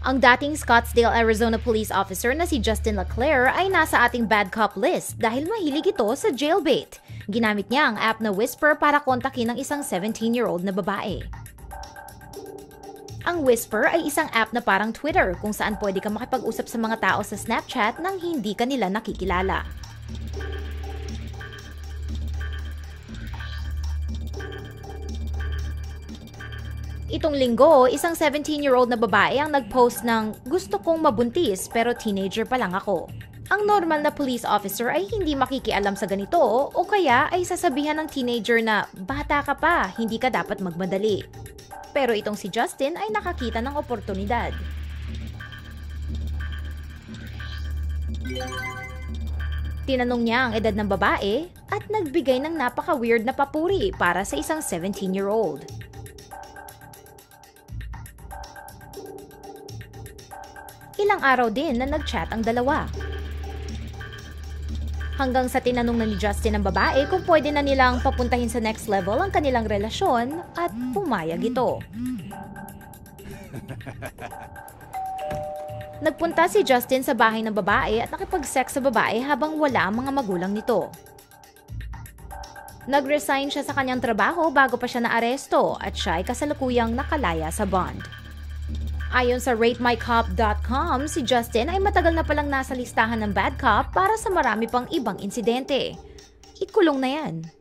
Ang dating Scottsdale, Arizona police officer na si Justin LeClaire ay nasa ating bad cop list dahil mahilig ito sa jailbait. Ginamit niya ang app na Whisper para kontakin ang isang 17-year-old na babae. Ang Whisper ay isang app na parang Twitter kung saan pwede ka makipag-usap sa mga tao sa Snapchat nang hindi ka nila nakikilala. Itong linggo, isang 17-year-old na babae ang nag-post ng gusto kong mabuntis pero teenager pa lang ako. Ang normal na police officer ay hindi makikialam sa ganito o kaya ay sasabihan ng teenager na bata ka pa, hindi ka dapat magmadali. Pero itong si Justin ay nakakita ng oportunidad. Tinanong niya ang edad ng babae at nagbigay ng napaka-weird na papuri para sa isang 17-year-old. Ilang araw din na nag-chat ang dalawa. Hanggang sa tinanong na ni Justin ang babae kung pwede na nilang papuntahin sa next level ang kanilang relasyon at pumayag ito. Nagpunta si Justin sa bahay ng babae at nakipag-sex sa babae habang wala ang mga magulang nito. Nag-resign siya sa kanyang trabaho bago pa siya naaresto at siya ay kasalukuyang nakalaya sa bond. Ayon sa ratemycop.com, si Justin ay matagal na palang nasa listahan ng bad cop para sa marami pang ibang insidente. Ikulong na yan.